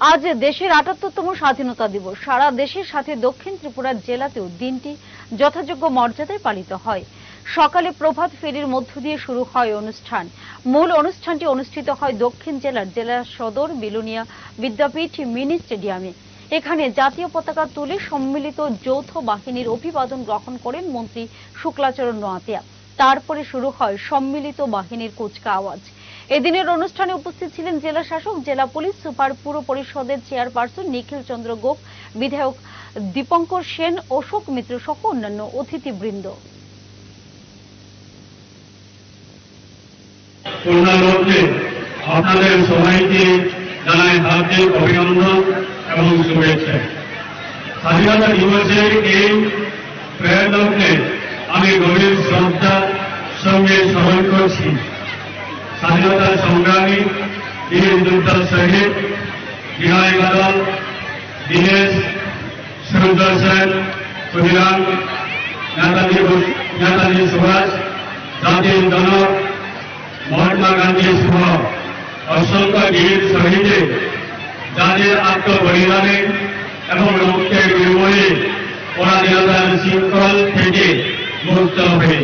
আজ দেশের আটাত্তরতম স্বাধীনতা দিবস। সারা দেশের সাথে দক্ষিণ ত্রিপুরার জেলাতেও দিনটি যথাযোগ্য মর্যাদায় পালিত হয়। সকালে প্রভাত ফেরির মধ্য দিয়ে শুরু হয় অনুষ্ঠান। মূল অনুষ্ঠানটি অনুষ্ঠিত হয় দক্ষিণ জেলার জেলা সদর বিলুনিয়া বিদ্যাপীঠ মিনি স্টেডিয়ামে। এখানে জাতীয় পতাকা তুলে সম্মিলিত যৌথ বাহিনীর অভিবাদন গ্রহণ করেন মন্ত্রী শুক্লাচরণ নোয়াতিয়া। তারপরে শুরু হয় সম্মিলিত বাহিনীর কুচকাওয়াজ এদিনের অনুষ্ঠানে উপস্থিত ছিলেন জেলা শাসক, জেলা পুলিশ, সুপার পুর পরিষদের চেয়ারপারসন নিখিল চন্দ্র গোপ, বিধায়ক দীপঙ্কর সেন, অশোক মিত্র সহ অন্যান্য অতিথিবৃন্দ। স্বাধীনতা দিবসের এই প্রয়াতকে আমি গভীর শ্রদ্ধার সঙ্গে স্মরণ করছি। স্বাধীনতা সংগ্রামী বীর যোদ্ধা শহীদ বিনয় বাদল দীনেশ সুন্দর সেন ক্ষুদিরাম নেতাজি নেতাজি সুভাষ জাতির জনক মহাত্মা গান্ধী সহ অসংখ্য বীর শহীদে যাদের আত্মবলিদানে এবং রক্তের বিনিময়ে পরাধীনতার শৃঙ্খল থেকে মুক্ত হয়ে